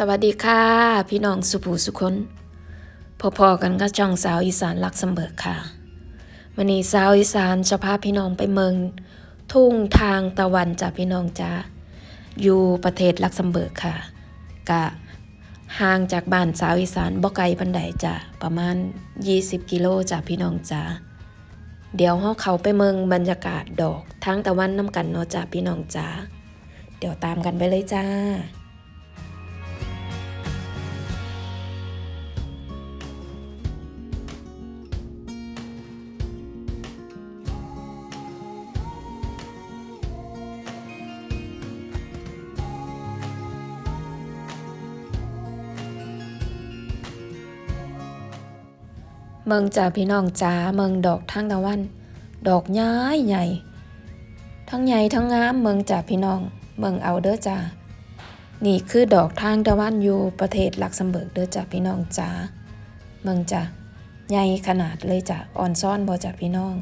สวัสดีค่ะ พี่น้องสุภูสุคนพอๆกันก็ช่องสาวอีสานลักซัมเบิกค่ะวันนี้สาวอีสานจะพาพี่น้องไปเมือง ทุ่งทางตะวันจ้ะพี่น้องจ้าอยู่ประเทศลักซัมเบิกค่ะกะห่างจากบ้านสาวอีสานบ่ไกลปันใดจ้ะประมาณ 20 กิโลจ้ะพี่น้องจ้าเดี๋ยวเฮาเขาไปเมืองบรรยากาศดอกทางตะวันน้ำกันเนาะจ้ะพี่น้องจ้าเดี๋ยวตามกันไปเลยจ้า เมืองจ่าพี่น้องจ๋าเมืองดอกทางตะวัน ดอกย้ายใหญ่ ทั้งใหญ่ทั้งงามเมืองจ่าพี่น้อง เมืองเอาเด้อจ่านี่คือดอกทางตะวันอยู่ประเทศลักเซมเบิร์กเด้อจ่าพี่น้องจ๋าเมืองจ่าใหญ่ขนาดเลยจ้ะอ่อนซ่อนบ่จ่าพี่น้อง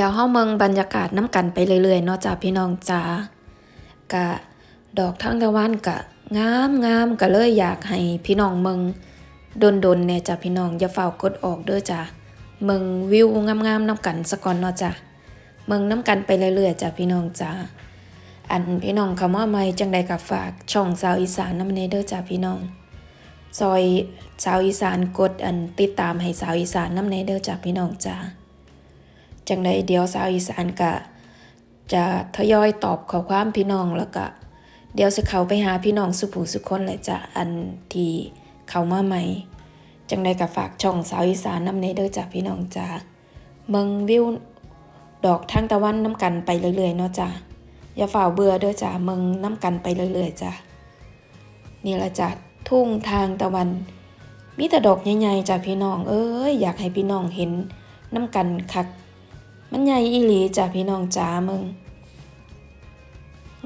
ดี๋ยวเฮาเมืองบรรยากาศน้ำกันไปเรื่อยๆเนาะจ้าพี่น้องจ๋ากะดอกทางตะวันกะงามงามก็เลยอยากให้พี่น้องเมืองดนๆเนี่ยจ้าพี่น้องอย่าเฝ้ากดออกเด้อจ้าเมืองวิวงามๆน้ำกันสะก่อนเนาะจ้าเมืองน้ำกันไปเรื่อยๆจ้าพี่น้องจ๋าอันพี่น้องคำว่าไม่จังใดกับฝากช่องสาวอีสานน้ำเนเด้อจ้าพี่น้องซอยสาวอีสานกดอันติดตามให้สาวอีสานน้ำเนเด้อจ้าพี่น้องจ้า จังใดเดียวสาวอีสานก็จะทยอยตอบข้อความพี่น้องแล้วก็เดี๋ยวสิเขาไปหาพี่น้องสุผูสุคนเลยจ้ะอันที่เขามาใหม่ จังใดก็ฝากช่องสาวอีสานนำเนเด้อจ้ะพี่น้องจ้าเมืองวิวดอกทางตะวันน้ำกันไปเรื่อยๆเนาะจ้ะอย่าฝ่าเบื่อเด้อจ้ะเมืองน้ำกันไปเรื่อยๆจ้ะนี่ละจ้ะทุ่งทางตะวันมีแต่ดอกใหญ่ๆจ้ะพี่น้องเอ้ยอยากให้พี่น้องเห็นน้ำกันคัก มันใหญ่อีหลีจ้ะพี่น้องจ๋ามึง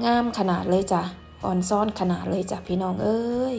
งามขนาดเลยจ้ะอ่อนซ่อนขนาดเลยจ้ะพี่น้องเอ้ย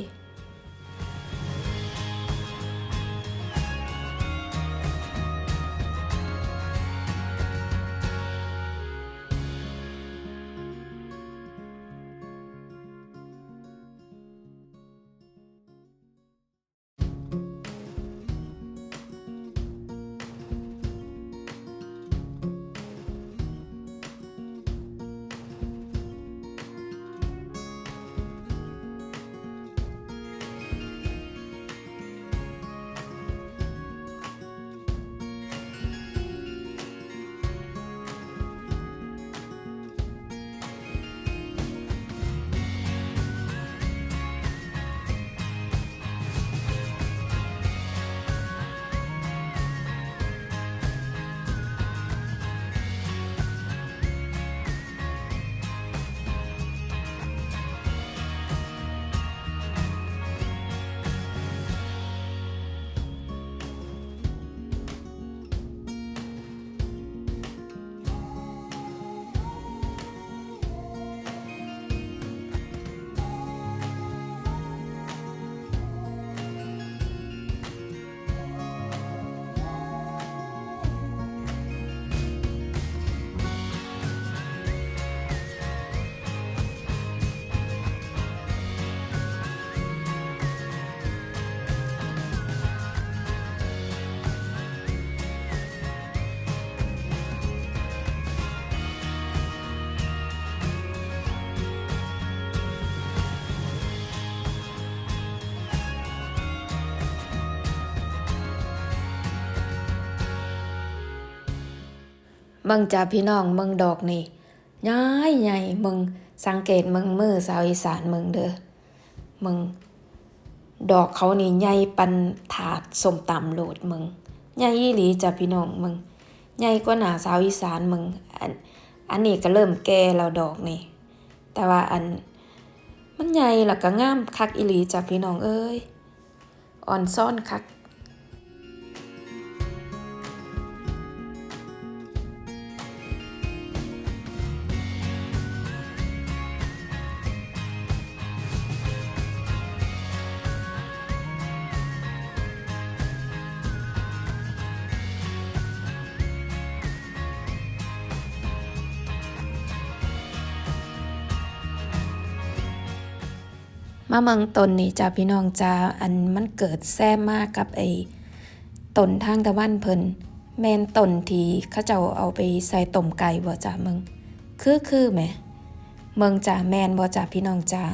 เบิ่งจ้าพี่น้องเบิ่งดอกนี่ใหญ่ใหญ่มึงสังเกตมึงมือสาวอีสานมึงเด้อมึงดอกเขานี่ใหญ่ปันถาดสมตำโหลดมึงใหญ่อีหลีจ้าพี่น้องมึงใหญ่กว่าหนาสาวอีสานมึงอันอันนี้ก็เริ่มแก่แล้วดอกนี่ แต่ว่าอัน มันใหญ่แล้วก็งามคักอีหลีจ้ะพี่น้องเอ้ยอ่อนซ่อนคัก มาเมืองตนนี่จ้าพี่น้องจ้าอันมันเกิดแซ่มากกับไอ้ต้นทางตะวันเพิ่นแมนต้นที่เขาเจ้าเอาไปใส่ต้มไก่บ่จ้ามึงคือคือแหมเมืองจ้าแมนบ่จ้าพี่น้องจ้า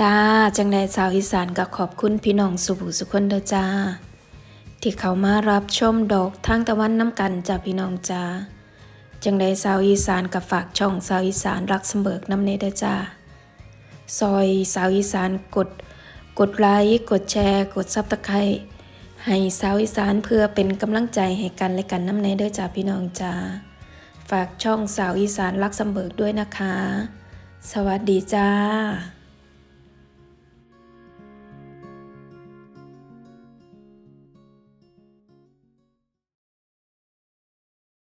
จ้า จังใดสาวอีสานก็ขอบคุณพี่น้องสุบุสุคนเด้อจ้า ที่เขามารับชมดอกทางตะวันน้ำกันจ้าพี่น้องจ้า จังใดสาวอีสานกับฝากช่องสาวอีสานรักเสมอน้ำเนเด้อจ้า ซอยสาวอีสานกด กดไลค์กดแชร์ กดซับตะไคร้ให้สาวอีสานเพื่อเป็นกำลังใจให้กันและกันน้ำเนเด้อจ้าพี่น้องจ้า ฝากช่องสาวอีสานรักสำเบิกด้วยนะคะ สวัสดีจ้า